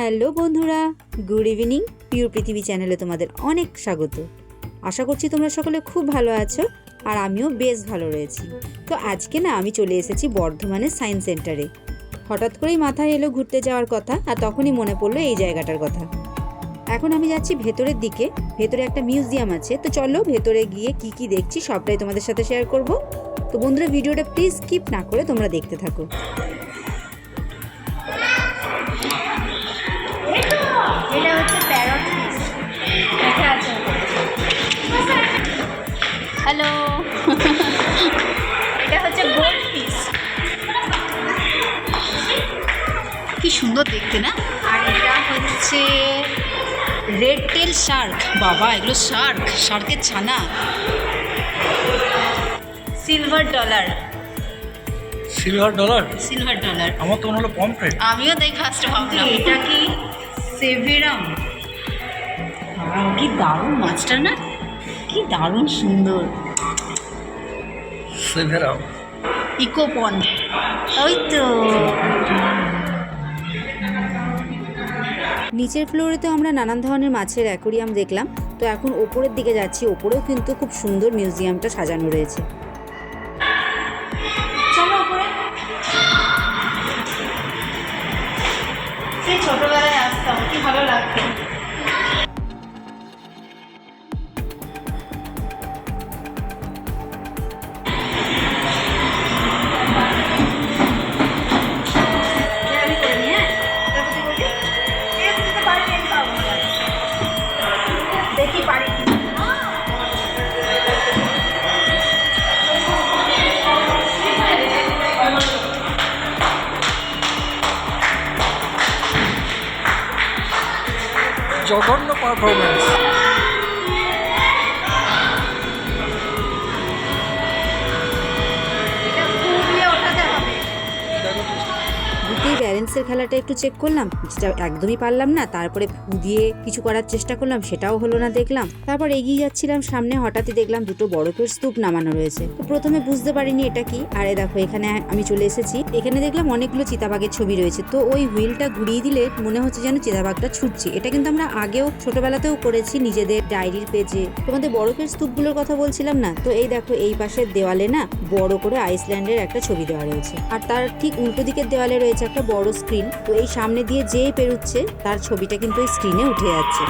Hello বন্ধুরা, good evening, pure পৃথিবী চ্যানেলে তোমাদের অনেক স্বাগত। আশা করছি তোমরা সকলে খুব ভালো আছো আর আমিও বেশ ভালো রয়েছি। তো আজকে না আমি চলে এসেছি বর্ধমানের সায়েন্স সেন্টারে। হঠাৎ করেই মাথায় এলো ঘুরতে যাওয়ার কথা আর তখনই মনে পড়ল এই জায়গাটার কথা। এখন আমি যাচ্ছি ভেতরের দিকে, ভেতরে একটা মিউজিয়াম আছে, তো চলো ভেতরে গিয়ে কি কি দেখছি সবটাই তোমাদের সাথে শেয়ার করব। তো বন্ধুরা, ভিডিওটা প্লিজ স্কিপ না করে তোমরা দেখতে থাকো। হ্যালো এটা হচ্ছে গোল্ড ফিশ কি সুন্দর দেখতে না? আর এটা হচ্ছে রেড টেল শার্ক বাবা এগুলো শার্ক শার্কের ছানা। Silver dollar silver dollar silver dollar আমার তো মনে হলো পমফ্রেট আমিও তাই ফার্স্ট ভাবলাম। এটা কি সেভেরাম কি দারুণ মাছটা না? কি দারুণ সুন্দর। সেভেরা ইকো পন্ড। ওই তো। নিচের ফ্লোরেতেও আমরা নানান ধরনের মাছের অ্যাকোরিয়াম দেখলাম। তো এখন ওপরের দিকে যাচ্ছি ওপরেও কিন্তু খুব সুন্দর মিউজিয়ামটা সাজানো রয়েছে। চলো উপরে সেই ছোটবেলায় আসতাম কি ভালো লাগতো। our programs. ব্যালেন্সের খেলাটা একটু চেক করলাম, যেটা একদমই পারলাম না, তারপরে দিয়ে কিছু করার চেষ্টা করলাম, সেটাও হলো না দেখলাম। তারপর এগিয়ে যাচ্ছিলাম, সামনে হঠাৎই দেখলাম দুটো বরফের স্তূপ নামানো রয়েছে। তো প্রথমে বুঝতে পারিনি এটা কি, আরে দেখো, এখানে আমি চলে এসেছি। এখানে দেখলাম অনেকগুলো চিতাবাঘের ছবি রয়েছে, তো ওই হুইলটা ঘুরিয়ে দিলে মনে হচ্ছে যেন চিতাবাঘটা ছুটছে। এটা কিন্তু আমরা আগেও ছোটবেলাতেও করেছি নিজেদের ডায়েরির পেজে তোমাদের বরফের স্তূপগুলোর কথা বলছিলাম না, তো এই দেখো, এই পাশের দেওয়ালে না বড় করে আইসল্যান্ডের একটা ছবি দেওয়া রয়েছে। আর তার ঠিক উল্টো দিকের দেওয়ালে রয়েছে একটা বড় স্ক্রিন তো এই সামনে দিয়ে যে পেরুচ্ছে তার ছবিটা কিন্তু এই স্ক্রিনে উঠে যাচ্ছে।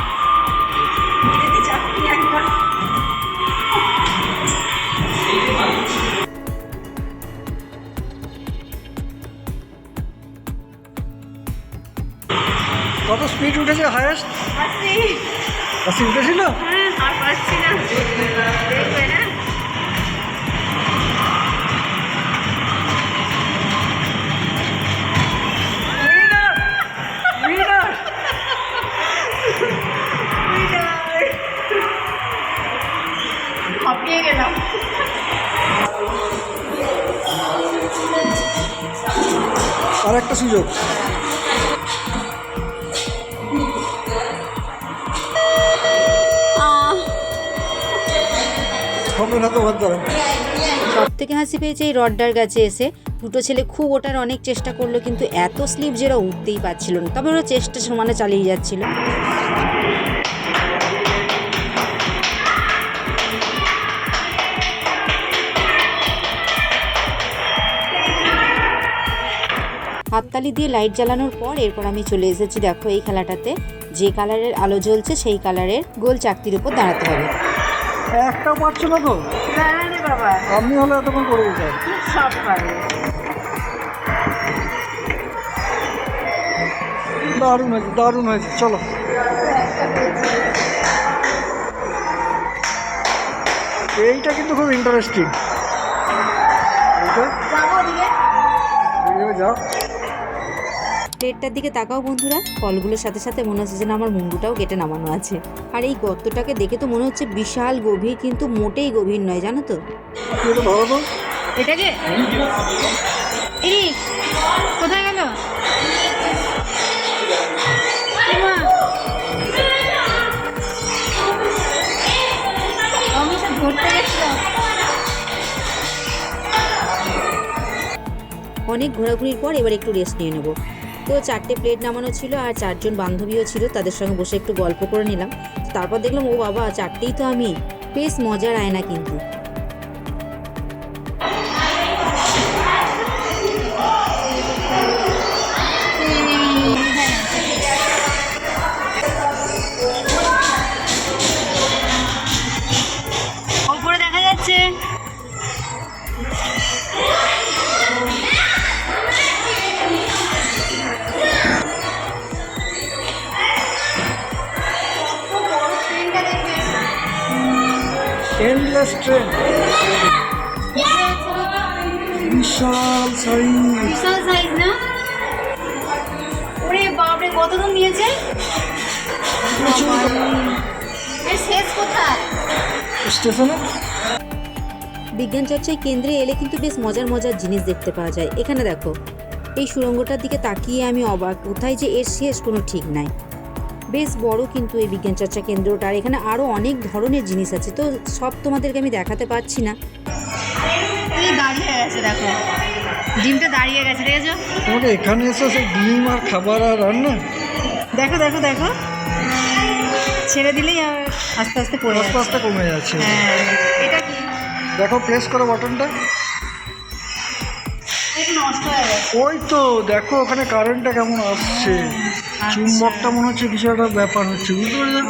কত স্পিড উঠেছে হায়েস্ট আসি আশি উঠেছিল? হ্যাঁ আর পারছি না। আর একটা সুযোগ সব থেকে হাসি পেয়েছে এই রড্ডার কাছে এসে দুটো ছেলে খুব ওটার অনেক চেষ্টা করল, কিন্তু এত স্লিপ যে ওরা উঠতেই পারছিল না। তবে ওরা চেষ্টা সমানে চালিয়ে যাচ্ছিল। হাততালি দিয়ে লাইট জ্বালানোর পর এরপর আমি চলে এসেছি, দেখো এই খেলাটাতে। যে কালারের আলো জ্বলছে, সেই কালারের গোল চাকতির উপর দাঁড়াতে হবে। একটা পারছ না তো? আমি হলে এতক্ষণ করে দারুণ হয়েছে দারুণ হয়েছে, চলো। এইটা কিন্তু খুব ইন্টারেস্টিং যাও। প্লেটটার দিকে তাকাও বন্ধুরা। ফলগুলোর সাথে সাথে মনে হচ্ছে যেন আমার মুন্ডুটাও কেটে নামানো আছে। আর এই গর্তটাকে দেখে তো মনে হচ্ছে বিশাল গভীর কিন্তু মোটেই গভীর নয় জানো তো? এটাকে কোথায় গেল? অনেক ঘোরাঘুরির পর এবার একটু রেস্ট নিয়ে নেব। তো চারটে প্লেট নামানো ছিল আর চারজন বান্ধবীও ছিল, তাদের সঙ্গে বসে একটু গল্প করে নিলাম। তারপর দেখলাম, ও বাবা, চারটেই তো আমি। বেশ মজার আয়না কিন্তু। এন্ডলেস ট্রেন বিশাল সাইজ বিশাল সাইজ না? ওরে বাপরে কত দাম নিয়েছে এর শেষ কোথায়? স্টেশনে? বিজ্ঞান চর্চায় কেন্দ্রে এলে কিন্তু বেশ মজার মজার জিনিস দেখতে পাওয়া যায়। এখানে দেখো এই সুড়ঙ্গটার দিকে তাকিয়ে আমি অবাক। কোথায় যে এর শেষ কোনো ঠিক নাই। বেশ বড় কিন্তু এই বিজ্ঞান চর্চা কেন্দ্রটা। আর এখানে আরও অনেক ধরনের জিনিস আছে তো সব তোমাদেরকে আমি দেখাতে পারছি না। দাঁড়িয়ে গেছে দেখো। ডিমটা দাঁড়িয়ে গেছে দেখেছ? তোমাকে এখানে এসে সেই ডিম আর খাবার আর রান্না দেখো দেখো দেখো। ছেড়ে দিলেই আর আস্তে আস্তে পড়ে আস্তে আস্তে কমে যাচ্ছে। হ্যাঁ এটা কি? দেখো প্রেস করো বাটনটা হয়ে ওই তো দেখো ওখানে কারেন্টটা কেমন আসছে। আচ্ছা। চুম্বকটা মনে হচ্ছে কিছু একটা ব্যাপার হচ্ছে বুঝতে পারলে?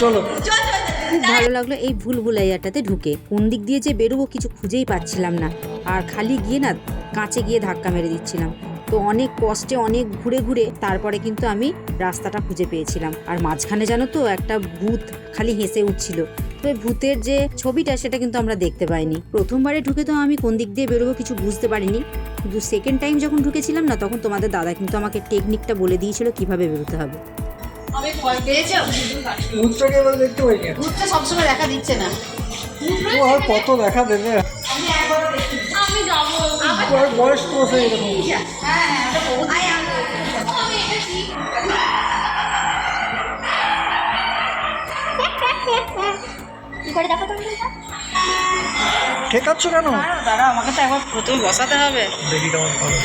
চলো। খুব ভালো লাগল এই ভুল ভুলাইয়াটাতে ঢুকে। কোন দিক দিয়ে যে বেরোবো কিছু খুঁজেই পাচ্ছিলাম না। আর খালি গিয়ে না কাঁচে গিয়ে ধাক্কা মেরে দিচ্ছিলাম। তো অনেক কষ্টে অনেক ঘুরে ঘুরে তারপরে কিন্তু আমি রাস্তাটা খুঁজে পেয়েছিলাম। আর মাঝখানে জানো তো একটা ভূত খালি হেসে উঠছিল। তো এই ভূতের যে ছবিটা সেটা কিন্তু আমরা দেখতে পাইনি। প্রথমবারে ঢুকে তো আমি কোন দিক দিয়ে বেরোবো কিছু বুঝতে পারিনি। কিন্তু সেকেন্ড টাইম যখন ঢুকেছিলাম না তখন তোমাদের দাদা কিন্তু আমাকে টেকনিকটা বলে দিয়েছিল কীভাবে বেরোতে হবে। আমি ভয় পেয়েছ ভূতটাকে এবার দেখতে পাই ভূতটা সবসময় দেখা দিচ্ছে না। ও আর কত দেখা দেবে? বয়- বয়স তো সেই এরকম হ্যাঁ হ্যাঁ কি কেন? দাঁড়া আমাকে তো একবার প্রথমে বসাতে হবে। দেখি কেমন ভালো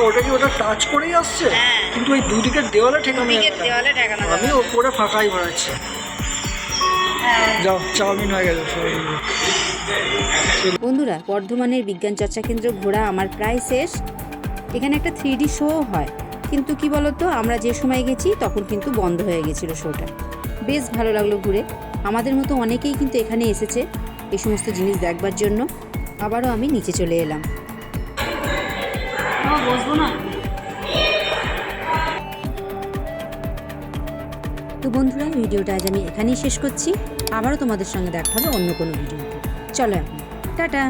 ওটা কি ওটা টাচ করেই আসছে? হ্যাঁ। কিন্তু ওই দুদিকের দেওয়ালে ঠেকানো। দেওয়ালে আমি ওপরে ফাঁকাই ভরাচ্ছি। হ্যাঁ। যাও চাউমিন হয়ে গেছে। বন্ধুরা বর্ধমানের বিজ্ঞান চর্চা কেন্দ্র ঘোরা আমার প্রায় শেষ। এখানে একটা থ্রি ডি শো হয়। কিন্তু কি বলতো আমরা যে সময় গেছি তখন কিন্তু বন্ধ হয়ে গেছিল শোটা বেশ ভালো লাগল ঘুরে। আমাদের মতো অনেকেই কিন্তু এখানে এসেছে এই সমস্ত জিনিস দেখবার জন্য। আবারও আমি নিচে চলে এলাম। আমার বসবো না? তো বন্ধুরা ভিডিওটা আজ আমি এখানেই শেষ করছি। আবারও তোমাদের সঙ্গে দেখা হবে অন্য কোনো ভিডিওতে চলো টাটা।